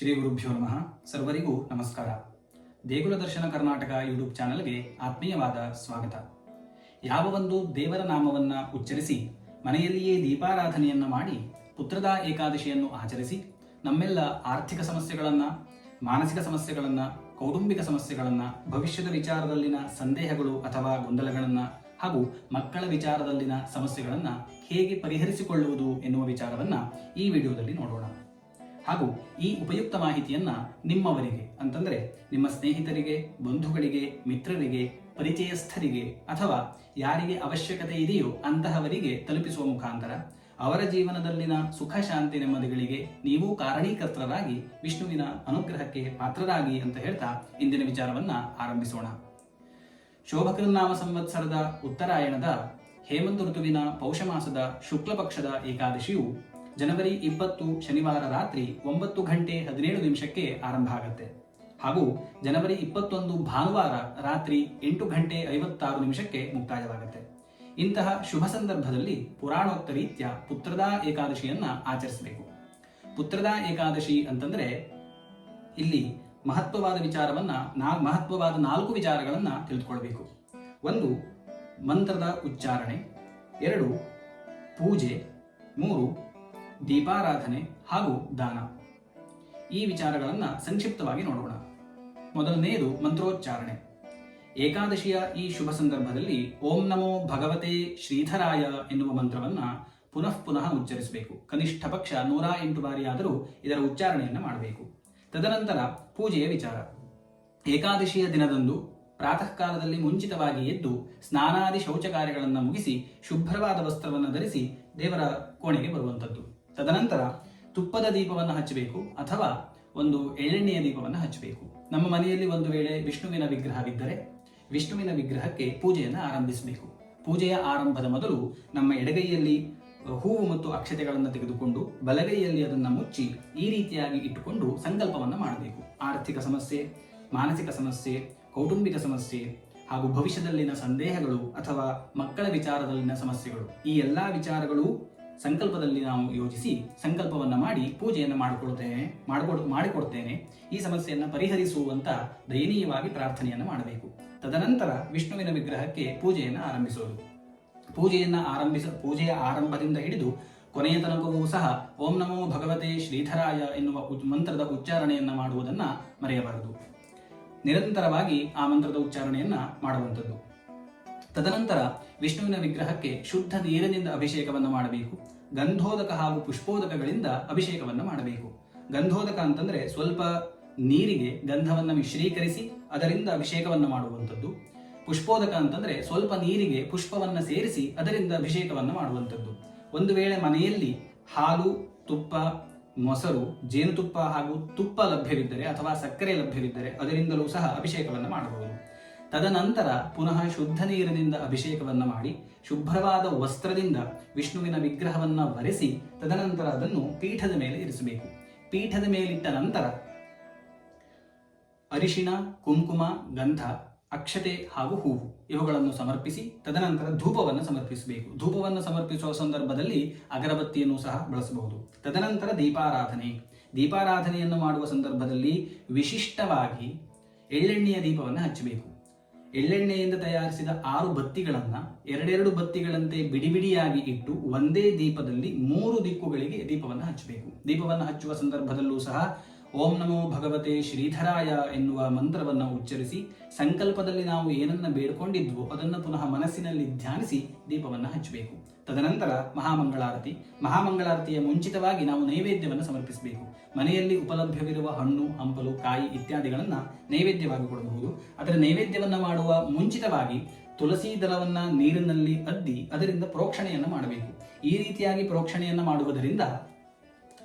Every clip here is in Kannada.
ಶ್ರೀ ಗುರುಭ್ಯೋ ನಮಃ. ಸರ್ವರಿಗೂ ನಮಸ್ಕಾರ. ದೇಗುಲ ದರ್ಶನ ಕರ್ನಾಟಕ ಯೂಟ್ಯೂಬ್ ಚಾನೆಲ್ಗೆ ಆತ್ಮೀಯವಾದ ಸ್ವಾಗತ. ಯಾವ ಒಂದು ದೇವರ ನಾಮವನ್ನ ಉಚ್ಚರಿಸಿ, ಮನೆಯಲ್ಲಿಯೇ ದೀಪಾರಾಧನೆಯನ್ನ ಮಾಡಿ, ಪುತ್ರದ ಏಕಾದಶಿಯನ್ನು ಆಚರಿಸಿ, ನಮ್ಮೆಲ್ಲ ಆರ್ಥಿಕ ಸಮಸ್ಯೆಗಳನ್ನ, ಮಾನಸಿಕ ಸಮಸ್ಯೆಗಳನ್ನ, ಕೌಟುಂಬಿಕ ಸಮಸ್ಯೆಗಳನ್ನ, ಭವಿಷ್ಯದ ವಿಚಾರದಲ್ಲಿನ ಸಂದೇಹಗಳು ಅಥವಾ ಗೊಂದಲಗಳನ್ನ ಹಾಗೂ ಮಕ್ಕಳ ವಿಚಾರದಲ್ಲಿನ ಸಮಸ್ಯೆಗಳನ್ನ ಹೇಗೆ ಪರಿಹರಿಸಿಕೊಳ್ಳುವುದು ಎನ್ನುವ ವಿಚಾರವನ್ನ ಈ ವಿಡಿಯೋದಲ್ಲಿ ನೋಡೋಣ. ಹಾಗೂ ಈ ಉಪಯುಕ್ತ ಮಾಹಿತಿಯನ್ನ ನಿಮ್ಮವರಿಗೆ, ಅಂತಂದ್ರೆ ನಿಮ್ಮ ಸ್ನೇಹಿತರಿಗೆ, ಬಂಧುಗಳಿಗೆ, ಮಿತ್ರರಿಗೆ, ಪರಿಚಯಸ್ಥರಿಗೆ ಅಥವಾ ಯಾರಿಗೆ ಅವಶ್ಯಕತೆ ಇದೆಯೋ ಅಂತಹವರಿಗೆ ತಲುಪಿಸುವ ಮುಖಾಂತರ ಅವರ ಜೀವನದಲ್ಲಿನ ಸುಖ, ಶಾಂತಿ, ನೆಮ್ಮದಿಗಳಿಗೆ ನೀವು ಕಾರಣೀಕರ್ತರಾಗಿ ವಿಷ್ಣುವಿನ ಅನುಗ್ರಹಕ್ಕೆ ಪಾತ್ರರಾಗಿ ಅಂತ ಹೇಳ್ತಾ ಇಂದಿನ ವಿಚಾರವನ್ನ ಆರಂಭಿಸೋಣ. ಶೋಭಕೃನ್ನಾಮ ಸಂವತ್ಸರದ ಉತ್ತರಾಯಣದ ಹೇಮಂತ ಋತುವಿನ ಪೌಷಮಾಸದ ಶುಕ್ಲ ಪಕ್ಷದ ಏಕಾದಶಿಯು ಜನವರಿ ಇಪ್ಪತ್ತು ಶನಿವಾರ ರಾತ್ರಿ ಒಂಬತ್ತು ಗಂಟೆ ಹದಿನೇಳು ನಿಮಿಷಕ್ಕೆ ಆರಂಭ ಆಗುತ್ತೆ. ಹಾಗೂ ಜನವರಿ ಇಪ್ಪತ್ತೊಂದು ಭಾನುವಾರ ರಾತ್ರಿ ಎಂಟು ಗಂಟೆ ಐವತ್ತಾರು ನಿಮಿಷಕ್ಕೆ ಮುಕ್ತಾಯವಾಗುತ್ತೆ. ಇಂತಹ ಶುಭ ಸಂದರ್ಭದಲ್ಲಿ ಪುರಾಣೋಕ್ತ ರೀತ್ಯ ಪುತ್ರದಾ ಏಕಾದಶಿಯನ್ನ ಆಚರಿಸಬೇಕು. ಪುತ್ರದಾ ಏಕಾದಶಿ ಅಂತಂದ್ರೆ ಇಲ್ಲಿ ಮಹತ್ವವಾದ ವಿಚಾರವನ್ನ ನಾ, ಮಹತ್ವವಾದ ನಾಲ್ಕು ವಿಚಾರಗಳನ್ನ ತಿಳಿದುಕೊಳ್ಬೇಕು. ಒಂದು, ಮಂತ್ರದ ಉಚ್ಚಾರಣೆ. ಎರಡು, ಪೂಜೆ. ಮೂರು ದೀಪಾರಾಧನೆ ಹಾಗೂ ದಾನ. ಈ ವಿಚಾರಗಳನ್ನು ಸಂಕ್ಷಿಪ್ತವಾಗಿ ನೋಡೋಣ. ಮೊದಲನೆಯದು ಮಂತ್ರೋಚ್ಚಾರಣೆ. ಏಕಾದಶಿಯ ಈ ಶುಭ ಸಂದರ್ಭದಲ್ಲಿ ಓಂ ನಮೋ ಭಗವತೆ ಶ್ರೀಧರಾಯ ಎನ್ನುವ ಮಂತ್ರವನ್ನ ಪುನಃ ಪುನಃ ಉಚ್ಚರಿಸಬೇಕು. ಕನಿಷ್ಠ ಪಕ್ಷ ನೂರ ಎಂಟು ಬಾರಿಯಾದರೂ ಇದರ ಉಚ್ಚಾರಣೆಯನ್ನು ಮಾಡಬೇಕು. ತದನಂತರ ಪೂಜೆಯ ವಿಚಾರ. ಏಕಾದಶಿಯ ದಿನದಂದು ಪ್ರಾತಃ ಕಾಲದಲ್ಲಿ ಮುಂಚಿತವಾಗಿ ಎದ್ದು ಸ್ನಾನಾದಿ ಶೌಚ ಕಾರ್ಯಗಳನ್ನು ಮುಗಿಸಿ ಶುಭ್ರವಾದ ವಸ್ತ್ರವನ್ನು ಧರಿಸಿ ದೇವರ ಕೋಣೆಗೆ ಬರುವಂಥದ್ದು. ತದನಂತರ ತುಪ್ಪದ ದೀಪವನ್ನು ಹಚ್ಚಬೇಕು ಅಥವಾ ಒಂದು ಎಳ್ಳೆಣ್ಣೆಯ ದೀಪವನ್ನು ಹಚ್ಚಬೇಕು. ನಮ್ಮ ಮನೆಯಲ್ಲಿ ಒಂದು ವೇಳೆ ವಿಷ್ಣುವಿನ ವಿಗ್ರಹವಿದ್ದರೆ ವಿಷ್ಣುವಿನ ವಿಗ್ರಹಕ್ಕೆ ಪೂಜೆಯನ್ನು ಆರಂಭಿಸಬೇಕು. ಪೂಜೆಯ ಆರಂಭದ ಮೊದಲು ನಮ್ಮ ಎಡಗೈಯಲ್ಲಿ ಹೂವು ಮತ್ತು ಅಕ್ಷತೆಗಳನ್ನು ತೆಗೆದುಕೊಂಡು ಬಲಗೈಯಲ್ಲಿ ಅದನ್ನು ಮುಚ್ಚಿ ಈ ರೀತಿಯಾಗಿ ಇಟ್ಟುಕೊಂಡು ಸಂಕಲ್ಪವನ್ನು ಮಾಡಬೇಕು. ಆರ್ಥಿಕ ಸಮಸ್ಯೆ, ಮಾನಸಿಕ ಸಮಸ್ಯೆ, ಕೌಟುಂಬಿಕ ಸಮಸ್ಯೆ ಹಾಗೂ ಭವಿಷ್ಯದಲ್ಲಿನ ಸಂದೇಹಗಳು ಅಥವಾ ಮಕ್ಕಳ ವಿಚಾರದಲ್ಲಿನ ಸಮಸ್ಯೆಗಳು ಈ ಎಲ್ಲಾ ವಿಚಾರಗಳು ಸಂಕಲ್ಪದಲ್ಲಿ ನಾವು ಯೋಜಿಸಿ ಸಂಕಲ್ಪವನ್ನ ಮಾಡಿ ಪೂಜೆಯನ್ನು ಮಾಡಿಕೊಳ್ತೇನೆ ಮಾಡಿಕೊಡ್ ಮಾಡಿಕೊಡ್ತೇನೆ. ಈ ಸಮಸ್ಯೆಯನ್ನು ಪರಿಹರಿಸುವಂತ ದಯನೀಯವಾಗಿ ಪ್ರಾರ್ಥನೆಯನ್ನು ಮಾಡಬೇಕು. ತದನಂತರ ವಿಷ್ಣುವಿನ ವಿಗ್ರಹಕ್ಕೆ ಪೂಜೆಯನ್ನು ಆರಂಭಿಸೋದು. ಪೂಜೆಯನ್ನು ಆರಂಭಿಸ, ಪೂಜೆಯ ಆರಂಭದಿಂದ ಹಿಡಿದು ಕೊನೆಯ ತನಕವೂ ಸಹ ಓಂ ನಮೋ ಭಗವತೆ ಶ್ರೀಧರಾಯ ಎನ್ನುವ ಮಂತ್ರದ ಉಚ್ಚಾರಣೆಯನ್ನ ಮಾಡುವುದನ್ನ ಮರೆಯಬಾರದು. ನಿರಂತರವಾಗಿ ಆ ಮಂತ್ರದ ಉಚ್ಚಾರಣೆಯನ್ನ ಮಾಡುವಂಥದ್ದು. ತದನಂತರ ವಿಷ್ಣುವಿನ ವಿಗ್ರಹಕ್ಕೆ ಶುದ್ಧ ನೀರಿನಿಂದ ಅಭಿಷೇಕವನ್ನು ಮಾಡಬೇಕು. ಗಂಧೋದಕ ಹಾಗೂ ಪುಷ್ಪೋದಕಗಳಿಂದ ಅಭಿಷೇಕವನ್ನು ಮಾಡಬೇಕು. ಗಂಧೋದಕ ಅಂತಂದ್ರೆ ಸ್ವಲ್ಪ ನೀರಿಗೆ ಗಂಧವನ್ನು ಮಿಶ್ರೀಕರಿಸಿ ಅದರಿಂದ ಅಭಿಷೇಕವನ್ನು ಮಾಡುವಂಥದ್ದು. ಪುಷ್ಪೋದಕ ಅಂತಂದ್ರೆ ಸ್ವಲ್ಪ ನೀರಿಗೆ ಪುಷ್ಪವನ್ನು ಸೇರಿಸಿ ಅದರಿಂದ ಅಭಿಷೇಕವನ್ನು ಮಾಡುವಂಥದ್ದು. ಒಂದು ವೇಳೆ ಮನೆಯಲ್ಲಿ ಹಾಲು, ತುಪ್ಪ, ಮೊಸರು, ಜೇನುತುಪ್ಪ ಹಾಗೂ ತುಪ್ಪ ಲಭ್ಯವಿದ್ದರೆ ಅಥವಾ ಸಕ್ಕರೆ ಲಭ್ಯವಿದ್ದರೆ ಅದರಿಂದಲೂ ಸಹ ಅಭಿಷೇಕವನ್ನು ಮಾಡಬಹುದು. ತದನಂತರ ಪುನಃ ಶುದ್ಧ ನೀರಿನಿಂದ ಅಭಿಷೇಕವನ್ನು ಮಾಡಿ, ಶುಭ್ರವಾದ ವಸ್ತ್ರದಿಂದ ವಿಷ್ಣುವಿನ ವಿಗ್ರಹವನ್ನು ಒರೆಸಿ ತದನಂತರ ಅದನ್ನು ಪೀಠದ ಮೇಲೆ ಇರಿಸಬೇಕು. ಪೀಠದ ಮೇಲಿಟ್ಟ ನಂತರ ಅರಿಶಿಣ, ಕುಂಕುಮ, ಗಂಧ, ಅಕ್ಷತೆ ಹಾಗೂ ಹೂವು ಇವುಗಳನ್ನು ಸಮರ್ಪಿಸಿ, ತದನಂತರ ಧೂಪವನ್ನು ಸಮರ್ಪಿಸಬೇಕು. ಧೂಪವನ್ನು ಸಮರ್ಪಿಸುವ ಸಂದರ್ಭದಲ್ಲಿ ಅಗರಬತ್ತಿಯನ್ನು ಸಹ ಬಳಸಬಹುದು. ತದನಂತರ ದೀಪಾರಾಧನೆ. ದೀಪಾರಾಧನೆಯನ್ನು ಮಾಡುವ ಸಂದರ್ಭದಲ್ಲಿ ವಿಶಿಷ್ಟವಾಗಿ ಎಳ್ಳೆಣ್ಣೆಯ ದೀಪವನ್ನು ಹಚ್ಚಬೇಕು. ಎಳ್ಳೆಣ್ಣೆಯಿಂದ ತಯಾರಿಸಿದ ಆರು ಬತ್ತಿಗಳನ್ನ ಎರಡೆರಡು ಬತ್ತಿಗಳಂತೆ ಬಿಡಿ ಬಿಡಿಯಾಗಿ ಇಟ್ಟು ಒಂದೇ ದೀಪದಲ್ಲಿ ಮೂರು ದಿಕ್ಕುಗಳಿಗೆ ದೀಪವನ್ನು ಹಚ್ಚಬೇಕು. ದೀಪವನ್ನು ಹಚ್ಚುವ ಸಂದರ್ಭದಲ್ಲೂ ಸಹ ಓಂ ನಮೋ ಭಗವತೆ ಶ್ರೀಧರಾಯ ಎನ್ನುವ ಮಂತ್ರವನ್ನು ಉಚ್ಚರಿಸಿ ಸಂಕಲ್ಪದಲ್ಲಿ ನಾವು ಏನನ್ನ ಬೇಡ್ಕೊಂಡಿದ್ವೋ ಅದನ್ನು ಪುನಃ ಮನಸ್ಸಿನಲ್ಲಿ ಧ್ಯಾನಿಸಿ ದೀಪವನ್ನು ಹಚ್ಚಬೇಕು. ತದನಂತರ ಮಹಾಮಂಗಳಾರತಿ. ಮಹಾಮಂಗಳಾರತಿಯ ಮುಂಚಿತವಾಗಿ ನಾವು ನೈವೇದ್ಯವನ್ನು ಸಮರ್ಪಿಸಬೇಕು. ಮನೆಯಲ್ಲಿ ಉಪಲಭ್ಯವಿರುವ ಹಣ್ಣು, ಹಂಪಲು, ಕಾಯಿ ಇತ್ಯಾದಿಗಳನ್ನ ನೈವೇದ್ಯವಾಗಿ ಕೊಡಬಹುದು. ಅದರ ನೈವೇದ್ಯವನ್ನು ಮಾಡುವ ಮುಂಚಿತವಾಗಿ ತುಳಸಿ ದಳವನ್ನ ನೀರಿನಲ್ಲಿ ಅದ್ದಿ ಅದರಿಂದ ಪ್ರೋಕ್ಷಣೆಯನ್ನು ಮಾಡಬೇಕು. ಈ ರೀತಿಯಾಗಿ ಪ್ರೋಕ್ಷಣೆಯನ್ನು ಮಾಡುವುದರಿಂದ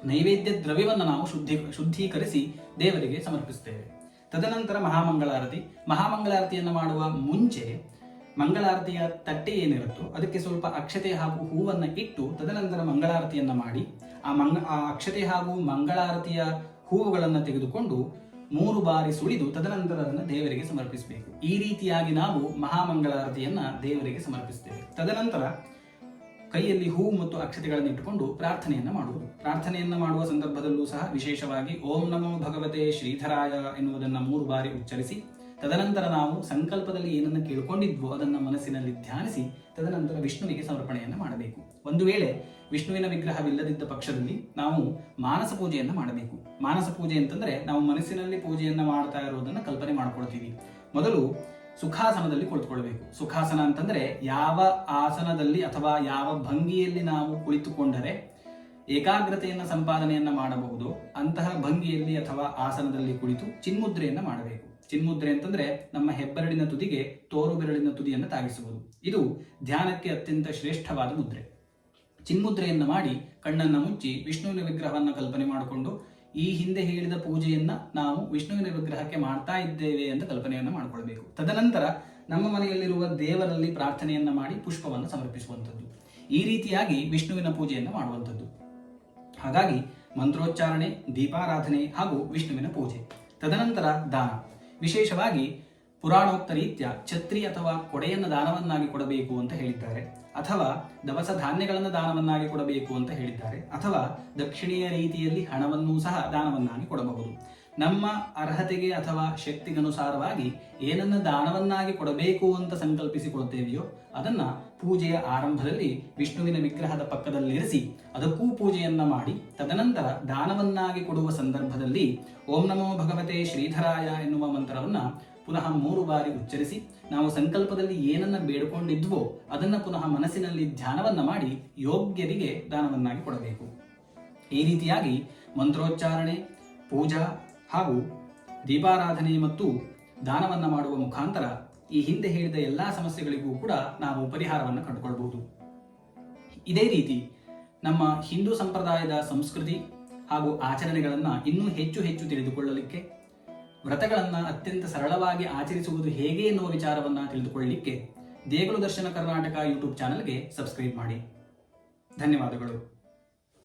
ನೈವೇದ್ಯ ದ್ರವ್ಯವನ್ನು ನಾವು ಶುದ್ಧಿ, ಶುದ್ಧೀಕರಿಸಿ ದೇವರಿಗೆ ಸಮರ್ಪಿಸುತ್ತೇವೆ. ತದನಂತರ ಮಹಾಮಂಗಳಾರತಿ. ಮಹಾಮಂಗಳಾರತಿಯನ್ನು ಮಾಡುವ ಮುಂಚೆ ಮಂಗಳಾರತಿಯ ತಟ್ಟೆ ಏನಿರುತ್ತೋ ಅದಕ್ಕೆ ಸ್ವಲ್ಪ ಅಕ್ಷತೆ ಹಾಗೂ ಹೂವನ್ನು ಇಟ್ಟು ತದನಂತರ ಮಂಗಳಾರತಿಯನ್ನ ಮಾಡಿ ಆ ಮಂಗ, ಆ ಅಕ್ಷತೆ ಹಾಗೂ ಮಂಗಳಾರತಿಯ ಹೂವುಗಳನ್ನು ತೆಗೆದುಕೊಂಡು ಮೂರು ಬಾರಿ ಸುಳಿದು ತದನಂತರ ಅದನ್ನು ದೇವರಿಗೆ ಸಮರ್ಪಿಸಬೇಕು. ಈ ರೀತಿಯಾಗಿ ನಾವು ಮಹಾಮಂಗಳಾರತಿಯನ್ನ ದೇವರಿಗೆ ಸಮರ್ಪಿಸ್ತೇವೆ. ತದನಂತರ ಕೈಯಲ್ಲಿ ಹೂ ಮತ್ತು ಅಕ್ಷತೆಗಳನ್ನು ಇಟ್ಟುಕೊಂಡು ಪ್ರಾರ್ಥನೆಯನ್ನು ಮಾಡುವುದು. ಪ್ರಾರ್ಥನೆಯನ್ನು ಮಾಡುವ ಸಂದರ್ಭದಲ್ಲೂ ಸಹ ವಿಶೇಷವಾಗಿ ಓಂ ನಮೋ ಭಗವತೆ ಶ್ರೀಧರಾಯ ಎನ್ನುವುದನ್ನು ಮೂರು ಬಾರಿ ಉಚ್ಚರಿಸಿ, ತದನಂತರ ನಾವು ಸಂಕಲ್ಪದಲ್ಲಿ ಏನನ್ನು ಕೇಳಿಕೊಂಡಿದ್ವೋ ಅದನ್ನು ಮನಸ್ಸಿನಲ್ಲಿ ಧ್ಯಾನಿಸಿ, ತದನಂತರ ವಿಷ್ಣುವಿಗೆ ಸಮರ್ಪಣೆಯನ್ನು ಮಾಡಬೇಕು. ಒಂದು ವೇಳೆ ವಿಷ್ಣುವಿನ ವಿಗ್ರಹವಿಲ್ಲದಿದ್ದ ಪಕ್ಷದಲ್ಲಿ ನಾವು ಮಾನಸ ಪೂಜೆಯನ್ನು ಮಾಡಬೇಕು. ಮಾನಸ ಪೂಜೆ ಅಂತಂದ್ರೆ ನಾವು ಮನಸ್ಸಿನಲ್ಲಿ ಪೂಜೆಯನ್ನು ಮಾಡ್ತಾ ಇರೋದನ್ನ ಕಲ್ಪನೆ ಮಾಡ್ಕೊಳ್ತೀವಿ. ಮೊದಲು ಸುಖಾಸನದಲ್ಲಿ ಕುಳಿತುಕೊಳ್ಬೇಕು. ಸುಖಾಸನ ಅಂತಂದ್ರೆ ಯಾವ ಆಸನದಲ್ಲಿ ಅಥವಾ ಯಾವ ಭಂಗಿಯಲ್ಲಿ ನಾವು ಕುಳಿತುಕೊಂಡರೆ ಏಕಾಗ್ರತೆಯನ್ನ ಸಂಪಾದನೆಯನ್ನ ಮಾಡಬಹುದು. ಅಂತಹ ಭಂಗಿಯಲ್ಲಿ ಅಥವಾ ಆಸನದಲ್ಲಿ ಕುಳಿತು ಚಿನ್ಮುದ್ರೆಯನ್ನ ಮಾಡಬೇಕು. ಚಿನ್ಮುದ್ರೆ ಅಂತಂದ್ರೆ ನಮ್ಮ ಹೆಬ್ಬೆರಳಿನ ತುದಿಗೆ ತೋರು ಬೆರಳಿನ ತುದಿಯನ್ನು ತಾಗಿಸುವುದು ಇದು ಧ್ಯಾನಕ್ಕೆ ಅತ್ಯಂತ ಶ್ರೇಷ್ಠವಾದ ಮುದ್ರೆ. ಚಿನ್ಮುದ್ರೆಯನ್ನ ಮಾಡಿ ಕಣ್ಣನ್ನ ಮುಚ್ಚಿ ವಿಷ್ಣುವಿನ ವಿಗ್ರಹವನ್ನು ಕಲ್ಪನೆ ಮಾಡಿಕೊಂಡು ಈ ಹಿಂದೆ ಹೇಳಿದ ಪೂಜೆಯನ್ನ ನಾವು ವಿಷ್ಣುವಿನ ವಿಗ್ರಹಕ್ಕೆ ಮಾಡ್ತಾ ಇದ್ದೇವೆ ಅಂತ ಕಲ್ಪನೆಯನ್ನು ಮಾಡಿಕೊಳ್ಬೇಕು. ತದನಂತರ ನಮ್ಮ ಮನೆಯಲ್ಲಿರುವ ದೇವರಲ್ಲಿ ಪ್ರಾರ್ಥನೆಯನ್ನ ಮಾಡಿ ಪುಷ್ಪವನ್ನು ಸಮರ್ಪಿಸುವಂಥದ್ದು. ಈ ರೀತಿಯಾಗಿ ವಿಷ್ಣುವಿನ ಪೂಜೆಯನ್ನು ಮಾಡುವಂಥದ್ದು. ಹಾಗಾಗಿ ಮಂತ್ರೋಚ್ಚಾರಣೆ, ದೀಪಾರಾಧನೆ ಹಾಗೂ ವಿಷ್ಣುವಿನ ಪೂಜೆ. ತದನಂತರ ದಾನ. ವಿಶೇಷವಾಗಿ ಪುರಾಣೋಕ್ತ ರೀತ್ಯ ಛತ್ರಿ ಅಥವಾ ಕೊಡೆಯನ್ನು ದಾನವನ್ನಾಗಿ ಕೊಡಬೇಕು ಅಂತ ಹೇಳಿದ್ದಾರೆ. ಅಥವಾ ದವಸ ಧಾನ್ಯಗಳನ್ನು ದಾನವನ್ನಾಗಿ ಕೊಡಬೇಕು ಅಂತ ಹೇಳಿದ್ದಾರೆ. ಅಥವಾ ದಕ್ಷಿಣೀಯ ರೀತಿಯಲ್ಲಿ ಹಣವನ್ನೂ ಸಹ ದಾನವನ್ನಾಗಿ ಕೊಡಬಹುದು. ನಮ್ಮ ಅರ್ಹತೆಗೆ ಅಥವಾ ಶಕ್ತಿಗನುಸಾರವಾಗಿ ಏನನ್ನ ದಾನವನ್ನಾಗಿ ಕೊಡಬೇಕು ಅಂತ ಸಂಕಲ್ಪಿಸಿಕೊಳ್ತೇವೆಯೋ, ಅದನ್ನ ಪೂಜೆಯ ಆರಂಭದಲ್ಲಿ ವಿಷ್ಣುವಿನ ವಿಗ್ರಹದ ಪಕ್ಕದಲ್ಲಿರಿಸಿ ಅದಕ್ಕೂ ಪೂಜೆಯನ್ನ ಮಾಡಿ, ತದನಂತರ ದಾನವನ್ನಾಗಿ ಕೊಡುವ ಸಂದರ್ಭದಲ್ಲಿ ಓಂ ನಮೋ ಭಗವತೆ ಶ್ರೀಧರಾಯ ಎನ್ನುವ ಮಂತ್ರವನ್ನ ಪುನಃ ಮೂರು ಬಾರಿ ಉಚ್ಚರಿಸಿ ನಾವು ಸಂಕಲ್ಪದಲ್ಲಿ ಏನನ್ನ ಬೇಡಿಕೊಂಡಿದ್ವೋ ಅದನ್ನ ಪುನಃ ಮನಸ್ಸಿನಲ್ಲಿ ಧ್ಯಾನವನ್ನ ಮಾಡಿ ಯೋಗ್ಯರಿಗೆ ದಾನವನ್ನಾಗಿ ಕೊಡಬೇಕು. ಈ ರೀತಿಯಾಗಿ ಮಂತ್ರೋಚ್ಚಾರಣೆ, ಪೂಜಾ ಹಾಗೂ ದೀಪಾರಾಧನೆ ಮತ್ತು ದಾನವನ್ನ ಮಾಡುವ ಮುಖಾಂತರ ಈ ಹಿಂದೆ ಹೇಳಿದ ಎಲ್ಲಾ ಸಮಸ್ಯೆಗಳಿಗೂ ಕೂಡ ನಾವು ಪರಿಹಾರವನ್ನು ಕಂಡುಕೊಳ್ಬಹುದು. ಇದೇ ರೀತಿ ನಮ್ಮ ಹಿಂದೂ ಸಂಪ್ರದಾಯದ ಸಂಸ್ಕೃತಿ ಹಾಗೂ ಆಚರಣೆಗಳನ್ನ ಇನ್ನೂ ಹೆಚ್ಚು ಹೆಚ್ಚು ತಿಳಿದುಕೊಳ್ಳಲಿಕ್ಕೆ ವ್ರತಗಳನ್ನ ಅತ್ಯಂತ ಸರಳವಾಗಿ ಆಚರಿಸುವುದು ಹೇಗೆ ಎನ್ನುವ ವಿಚಾರವನ್ನು ತಿಳಿದುಕೊಳ್ಳಲಿಕ್ಕೆ ದೇಗುಲ ದರ್ಶನ ಕರ್ನಾಟಕ ಯೂಟ್ಯೂಬ್ ಚಾನಲ್ಗೆ ಸಬ್ಸ್ಕ್ರೈಬ್ ಮಾಡಿ. ಧನ್ಯವಾದಗಳು.